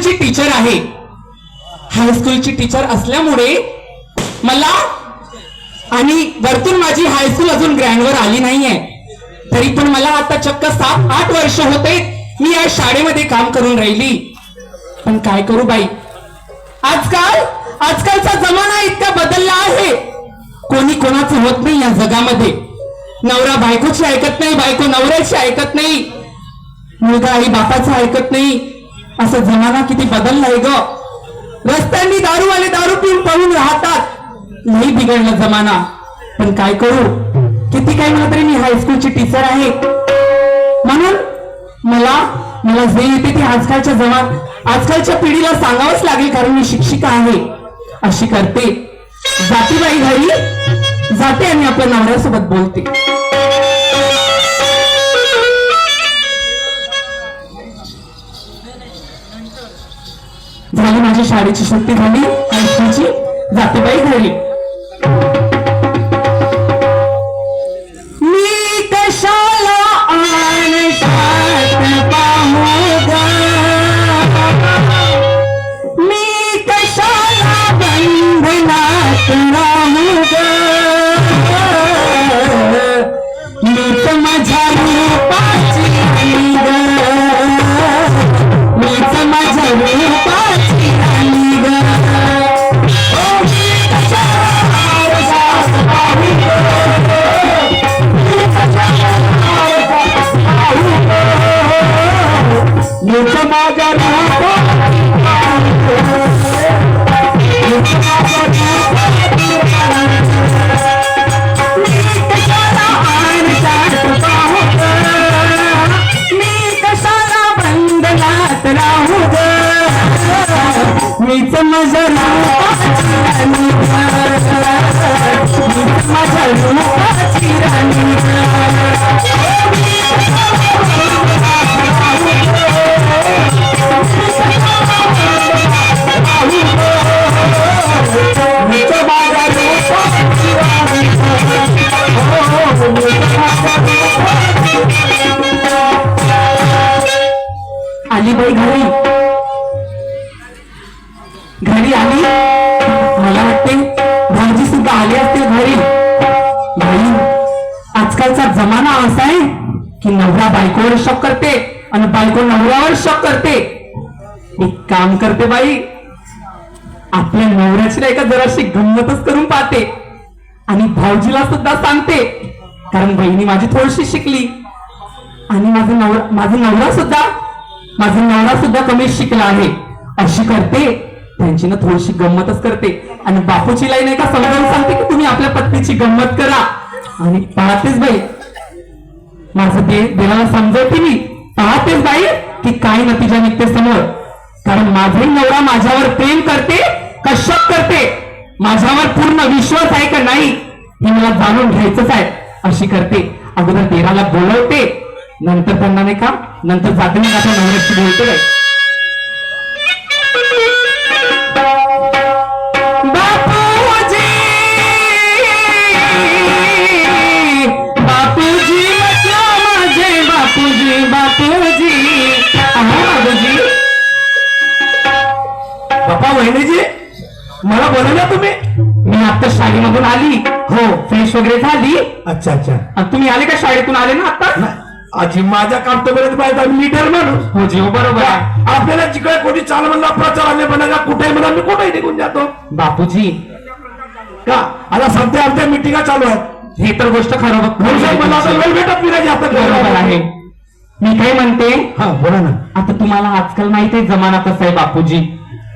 हायस्कूलची teacher आहे. हायस्कूलची teacher असल्यामुळे मला आणि वरतून माझी हायस्कूल अजून ग्रँडवर आली नाहीये. तरी पण मला आता चक्क सात आठ वर्ष होते मी या शाळेमध्ये काम करून राहिली. पण काय करू बाई? आजकाल आजकालचा जमाना इतका बदलला आहे. कोणी कोणाचं होत नाही या जगामध्ये. नवरा बायकोची ऐकत नाही बायको नवऱ्याची ऐकत नाही. मुलगा आई बापाचं ऐकत नाही. असं जमाना किती बदललाय ग. रस्त्यांनी दारूवाले दारू पिऊन पळून राहतात. नाही बिघडला जमाना. पण काय करू? किती काय म्हणा तरी मी हायस्कूलची टीचर आहे. म्हणून मला मला जे येते ते आजकालच्या जमा आजकालच्या पिढीला सांगावंच लागेल कारण मी शिक्षिका आहे. अशी करते. जातीबाई घरी जाते आणि आपल्या नवऱ्यासोबत बोलते. शाळेची सुट्टी झाली आणि तिची जातेबाई झाली. काम करते बाई. आपल्या नवऱ्याची नाही का जराशी गंमतच करून पाहते. आणि भाऊजीला सुद्धा सांगते. कारण बहिणी माझी थोडीशी शिकली. आणि माझा नवरा माझा नवरा सुद्धा माझा नवरा सुद्धा कमी शिकला आहे. अशी करते. त्यांची ना थोडीशी गंमतच करते. आणि बापूचीलाही नाही का समजावून सांगते की तुम्ही आपल्या पत्नीची गंमत करा. आणि पाहतेच बाई. माझं ते देवाला समजवते मी. पाहतेच बाई की काय नतीजा निघते समोर. कारण माझे नवरा माझ्यावर प्रेम करते कश्यप करते. माझ्यावर पूर्ण विश्वास आहे का नाही हे मला जाणून घ्यायचंच आहे अशी करते. अगोदर देवाला बोलवते नंतर त्यांना नाही का नंतर जाते मी माझ्या नवऱ्याशी बोलते काय वहिनीजी मला बोलवलं तुम्ही? मी आता शाळेमधून आली. हो. फ्रेश वगैरे झाली. अच्छा अच्छा. आणि तुम्ही आले का शाळेतून? आले ना आता आजी माझ्या कर्तव्यात पाहिजे आम्ही लीडर माणूस हो जीव बरोबर आहे. आपल्याला जिकडे कोणी चाल म्हणला प्रचार आले म्हणाला कुठे म्हणा मी कुठेही निघून जातो. बापूजी. का? आता सध्या आमच्या मिटिंगा चालू आहेत. हे तर गोष्ट खरं मला आता वेळ भेटत नाही आता. बरोबर आहे. मी काय म्हणते? हा बोला ना. आता तुम्हाला आजकाल माहीत आहे जमाना कसा आहे बापूजी.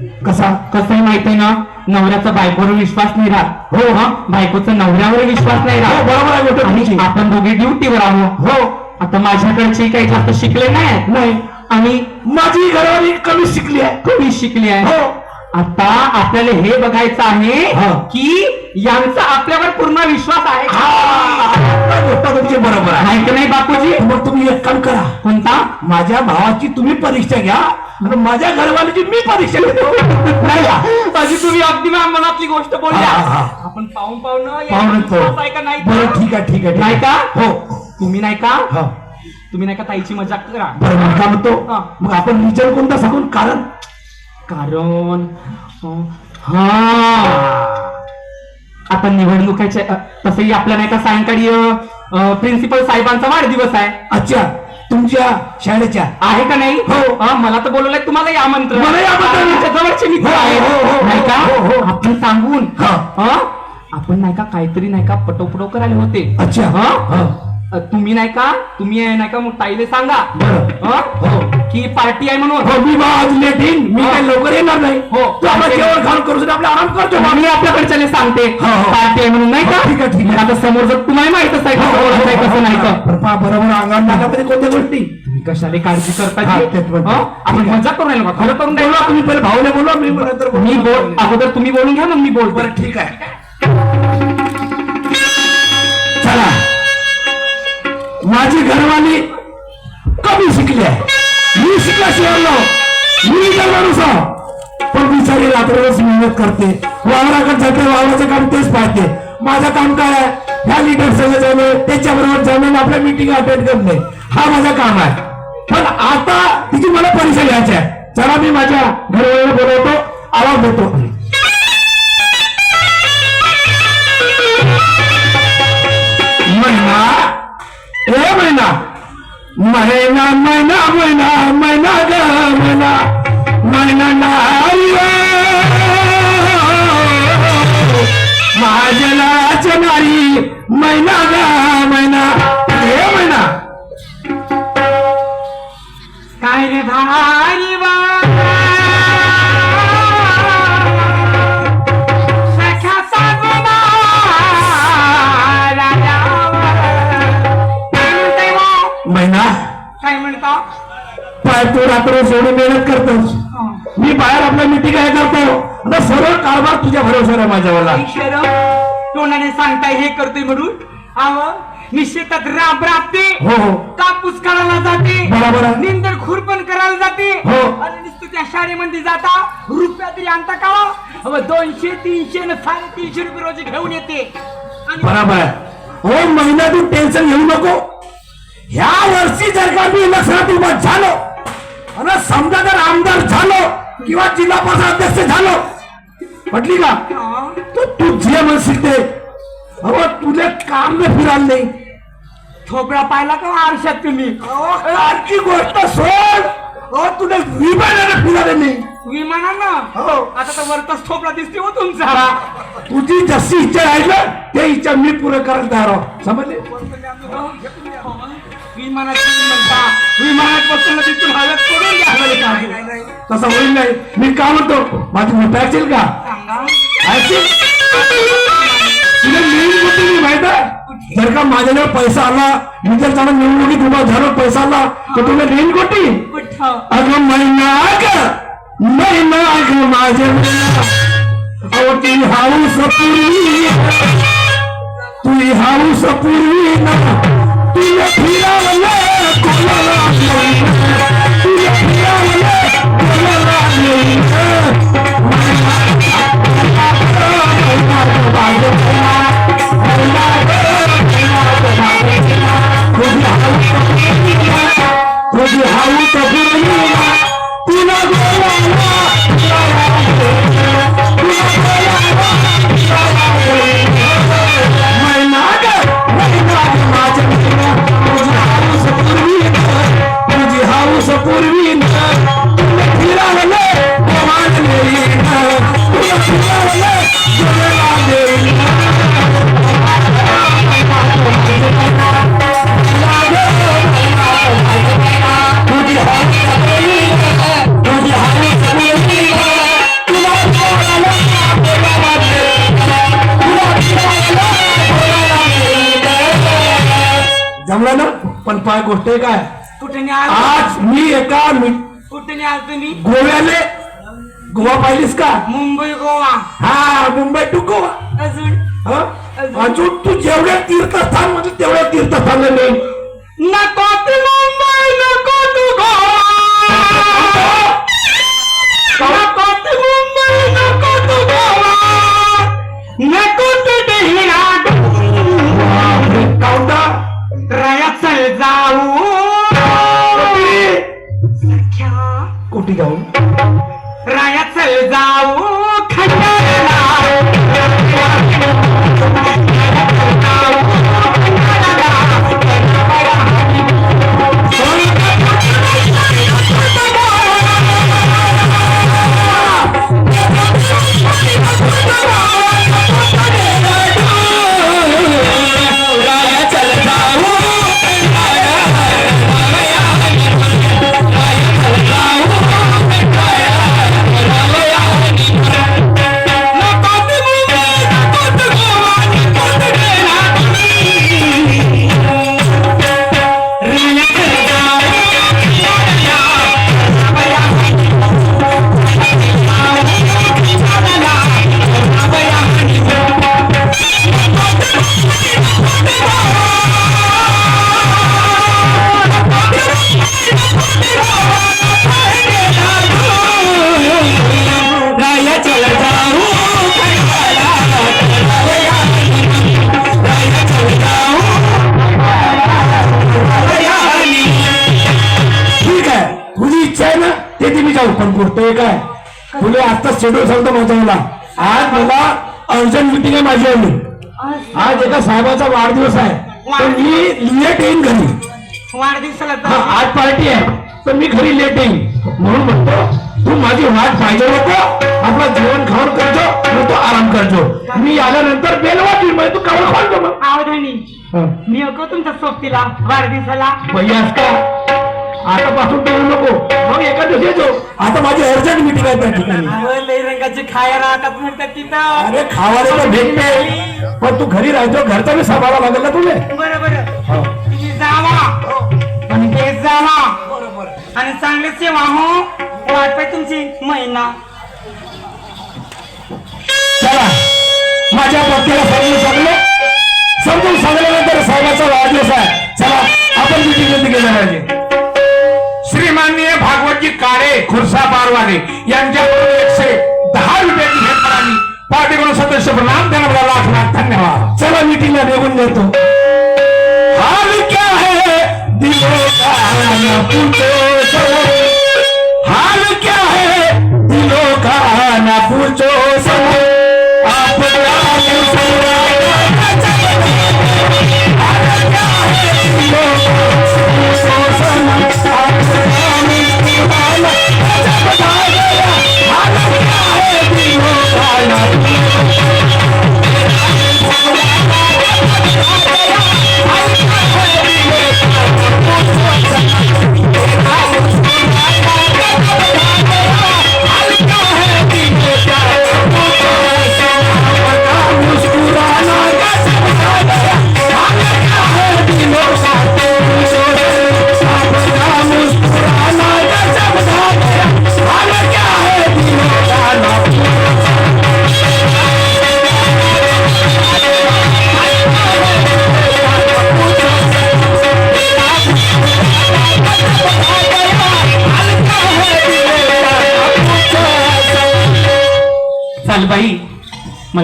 कसा कसं आहे माहीत आहे ना? नवऱ्याचा बायकोवर विश्वास नाही राहत. हो हा. बायकोचा नवऱ्यावर विश्वास नाही हो, राहत बरोबर आहे गोष्ट आणि. आपण दोघे ड्युटीवर आहोत. हो. आता माझ्याकडचे काही जास्त शिकले नाही नाही. आणि माझी घरवाली कमी शिकली आहे. कमी शिकले आहे. हो. आता आपल्याला हे बघायचं आहे हा. की यांचा आपल्यावर पूर्ण विश्वास आहे? हा, बरोबर आहे आहे की नाही बापूजी मग तुम्ही एक काम करा. कोणता? माझ्या भावाची तुम्ही परीक्षा घ्या आणि माझ्या घरवालीची मी परीक्षा घेतो. नाही का? माझी तुम्ही अगदी मनातली गोष्ट बोलल्या. हा, हा, हा. आपण पाहून पाहून पाहुणे तो. विश्वास आहे का नाही? बरं ठीक आहे ठीक आहे नाही. का? हो. तुम्ही नाही का? हा. तुम्ही नाही का ताईची मजाक करा? बरं मग काय म्हणतो? हा. मग आपण विचार कोणता सांगून? कारण. कारण. अं, हा. आता निवडणुकाच्या तसंही आपल्या नाही का सायंकाळी प्रिन्सिपल साहेबांचा वाढदिवस आहे अच्छा तुमच्या शाळेच्या आहे का नाही हो. अ, मला तर बोलवलंय तुम्हाला मलाही आमंत्रण. आमच्या जवळचे मित्र हो, हो, हो, नाही का हो, हो. आपण सांगून हा. अ, आपण नाही का काहीतरी नाही का पटोपटो करायला होते अच्छा हा? हा. अ, तुम्ही नाही का तुम्ही आहे नाही का मग ताईले सांगा बरं. अ? हो. की पार्टी आहे म्हणून हो मी बा आज लेट येईन मी हो. काही लवकर येणार नाही हो. तू आपला जेवण खाऊन करू आपला आराम करतो बा. मी आपल्याकडच्याने सांगते हो, हो. पार्टी आहे म्हणून नाही का हो, ठीक आहे, ठीक आहे. मग आता समोर जर तुम्हाला माहितच आहे कसं आहे कसं नाही तर बरं, पहा, बरोबर अंगावर नाकामध्ये कोणत्या गोष्टी तुम्ही कशाला काळजी करता हा? तेच. हं? आपण ठीक आहे. मजा करून राहिलो का खरं करून बोला राहिलो तुम्ही पहिले भाऊने बोलवा मी नंतर. मी बोल अगोदर तुम्ही बोलून घ्या मग मी बोलतो बरं ठीक आहे चला माझी घरवाली कमी शिकली आहे मी शिकला शिवलो मी तर माणूस. आहो. पण बिचारी रात्रभर मेहनत करते. वावराकडे जाते वावराचं काम तेच पाहते. माझं काम काय आहे? ह्या लिडर सगळं जाणे त्याच्याबरोबर जाणे आपल्या मिटिंग अटेंड करणे हा माझं काम आहे. पण आता तिची मला परीक्षा घ्यायची आहे. चला मी माझ्या घरवालीला बोलवतो आवाज देतो. महिना? ए महिना? महिना महिना महिना महिना ग महिना महिना नाही महाजनाच नाही महिना ग. सोडून मेहनत करतोस मी बाहेर आपल्या मिटिंग काय करतो? आता सर्व कारभार तुझ्या भरोश्यावर आहे माझ्यावाला शरम तोंडाने सांगताय हे करतोय म्हणून. आव निश्चितच राब राबते. हो हो. कापूस काढायला जाते. बरोबर. निंदर खुरपण करायला जाते. हो. आणि नुसतं त्या शाळेमध्ये जाता रुपया तरी आणता का हो? दोनशे तीनशे न साडेतीनशे रुपये रोज घेऊन येते. बरोबर हो महिना तू टेन्शन घेऊ नको. ह्या वर्षी जर का मी इलेक्शनात उभा झालो आणि समजा जर आमदार झालो किंवा जिल्हा परिषद अध्यक्ष झालो म्हटली का हा. तर तू जे म्हणशील ते अहो तुला काम न फिरायला नाही. थोपडा पाहिला का आरशात तुम्ही? आणखी गोष्ट सोड. अहो तुला विमानानं फिरायला नाही. विमानानं? हो. आता तर वरतच थोपडा दिसते हो तुमचा. तुझी जशी इच्छा आहे ना ते इच्छा मी पुरं करायला तयार आहो. समजले? विमानात म्हणता विमानात तिथून सोडून. तसं होईल नाही. मी का म्हणतो? माझी असेल का? मेन गोष्ट मी माहीत आहे? जर का माझ्याजवळ पैसा आला मी जर त्याला निवडणुकीत उभा झालो पैसा आला तर तुला मेन कुठं? अगं महिना ग महिना ग माझे अहो ती हाऊस पूर्वी. तुझी हाऊस पूर्वी ना. तुला फिरावलं जमलं ना? पण पाय गोष्ट आहे काय? कुठे आज मी एका मि- कुठे न्याल तुम्ही? गोव्याले. गोवा पाहिलीस का? मुंबई गोवा. हा मुंबई टू गोवा. अजून? हा? अजून? तू जेवढ्या तीर्थस्थान म्हणजे तेवढ्या तीर्थस्थानला नाही नको तू मुंबई नको तू गोवा. नको तू मुंबई नको तू गोवा. नको तू डेहराडून कुठे जाऊ? जाऊन राया चल जाऊ. करतोय काय? तुला आता शेड्यूल सांगतो माझा मला आज मला अर्जंट मिटिंग आहे माझी आली आज एका साहेबाचा वाढदिवस आहे. तर मी लेट येईन घरी. वाढदिवसाला हा, आज पार्टी आहे. तर मी घरी लेट येईन. म्हणून म्हणतो तू माझी वाट पाहिजे नको. आपला जेवण खाऊन करतो मग तू आराम करतो मी आल्यानंतर बेल वाटली मग तू कवर खोलतो मग. हा. मी अगो तुमच्या सोबतीला वाढदिवसाला. भैयास का? आतापासून करू नको. आता माझी अर्जंट मिटिंग आहे त्या ठिकाणी. अहो, लई रंगाची खाया राहतात म्हणतात तिथं. अरे खावाले तर भेटते. पण तू घरी राहतो घरचा बी सांभाळा लागेल ना तुले. बरं बरं. तुम्ही जावा. आणि जावा. आणि चांगले सेवा हो. वाट पाय तुमची महिना. चला. माझ्या पत्नीला समजून सांगले. समजून सांगल्यानंतर साहेबाचा वाढदिवस आहे. चला आपण मिटिंग गेलं पाहिजे. पारवाने यांच्याकडून एकशे दहा रुपयाची भेट मिळाली पार्टीकडून सदस्य प्रणाम त्यांना मला लाख लाख धन्यवाद. चला मिटिंगला निघून जातो. हाल क्या है? दिलों का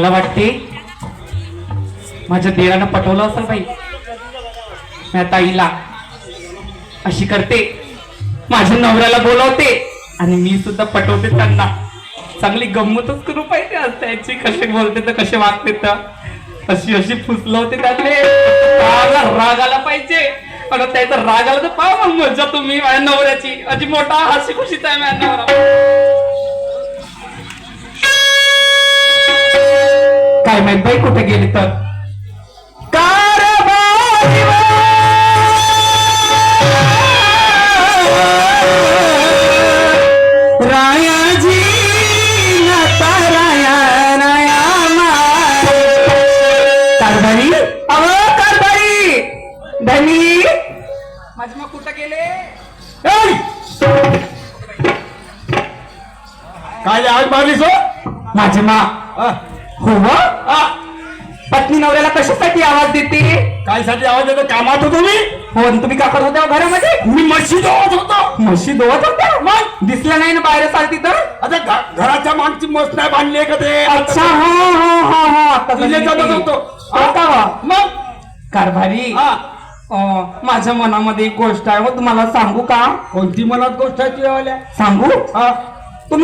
मला वाटते माझ्या देरानं पटवलं असेल बाई. माझ्या ताईला अशी करते. माझ्या नवऱ्याला बोलवते. आणि मी सुद्धा पटवते त्यांना. चांगली गंमतच करू पाहिजे आज त्याची कसे बोलते तर कसे वागते तर. अशी अशी फुसलवते त्यातले. रागा राग आला पाहिजे. पण त्याचा राग आला तर पाहा मग मजा तुम्ही माझ्या नवऱ्याची. अशी मोठा हसी खुशीचा आहे माझ्या नवरा. काय माहीत बाई कुठे गेली तर? काय आज मारलीस हो? माझे मा हा? हो? पत्नी नवऱ्याला कशासाठी आवाज देते? काय साठी आवाज येतो कामात होतो मी. हो आणि तुम्ही का करत होत्या हो घरामध्ये? मी मशीद होत होतो. म्हशी धुवत होत्या मग? दिसलं नाही ना बाहेर चालती तर? आता घ- घराच्या मागची मस्त नाही बांधली आहे का ते? अच्छा हो हो हो हो आता तुझ्या समजली. जवळ होतो. हो का वा? मग? कारभारी हा. अं, माझ्या मनामध्ये एक गोष्ट आहे. हो तुम्हाला सांगू का? कोणती मनात गोष्ट आहे तुझ्यावाल्या सांगू? हा.